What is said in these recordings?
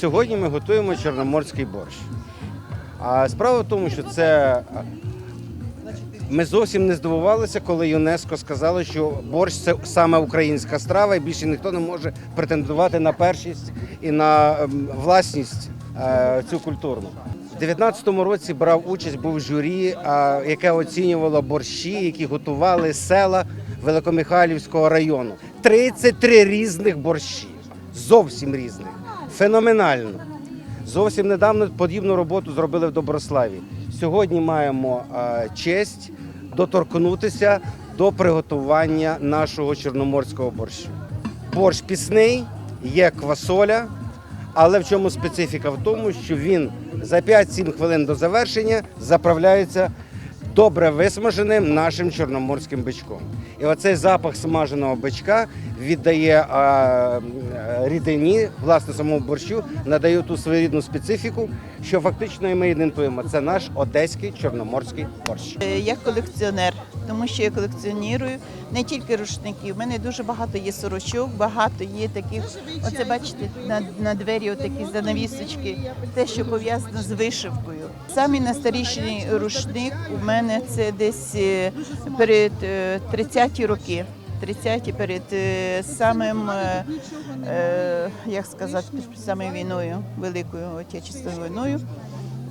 сьогодні ми готуємо чорноморський борщ. А справа в тому, що це ми зовсім не здивувалися, коли ЮНЕСКО сказало, що борщ це саме українська страва, і більше ніхто не може претендувати на першість і на ем, власність е, цю культурну. У 19-му році брав участь, був журі, яке оцінювало борщі, які готували села Великомихайлівського району. 33 різних борщі, зовсім різних, феноменально. Зовсім недавно подібну роботу зробили в Доброславі. Сьогодні маємо честь доторкнутися до приготування нашого чорноморського борщу. Борщ пісний, є квасоля, але в чому специфіка? В тому, що він за 5-7 хвилин до завершення заправляється добре висмаженим нашим чорноморським бичком. І оцей запах смаженого бичка віддає а, рідині, власне, самому борщу, надає ту своєрідну специфіку, що фактично ми ідентуємо. Це наш одеський чорноморський борщ. Е, Я колекціонер, тому що я колекціоную не тільки рушників. У мене дуже багато є сорочок, багато є таких. Оце бачите, на, на двері отакі занавісочки, те, що пов'язано з вишивкою. Самий найстаріший рушник у мене це десь е, перед е, 30-ті роки. 30-ті перед е, самим, е, е, як сказати, самою війною, великою отечественною війною.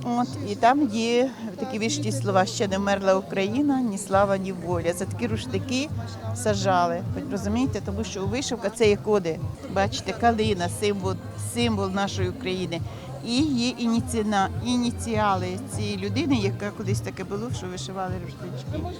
От і там є такі вічні слова ще не вмерла Україна, ні слава, ні воля. За такі рушники сажали. Розумієте, тому що вишивка це є коди. Бачите, калина, символ, символ нашої України. І є ініціна, ініціали цієї людини, яка колись таке було, що вишивали рушнички.